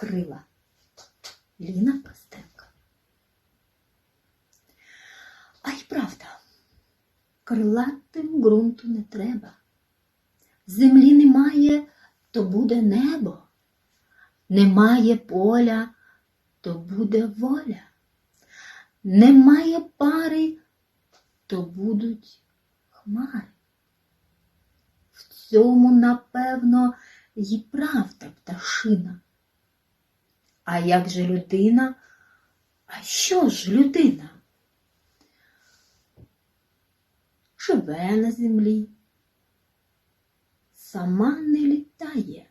крила. Ліна Костенко. А й правда, крилатим ґрунту не треба. Землі немає, то буде небо. Немає поля, то буде воля. Немає пари, то будуть хмари. В цьому, напевно, й правда пташина. А як же людина? А що ж людина? Живе на землі, сама не літає,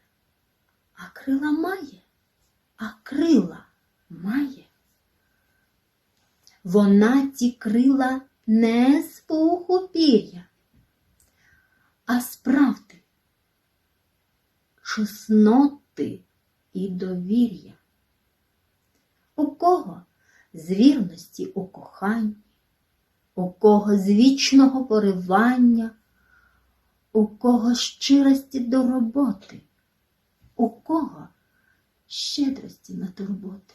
а крила має, а крила має. Вона ті крила не з пуху пір'я, а з правди, чесноти і довір'я. У кого з вірності у коханні, у кого з вічного поривання, у кого щирості до роботи, у кого щедрості на турботи,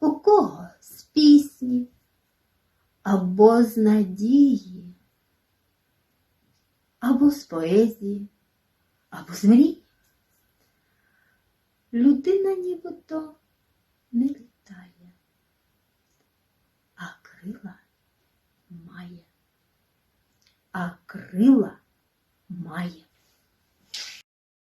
у кого з пісні або з надії, або з поезії, або з мрії. Людина нібито не літає, а крила має, а крила має.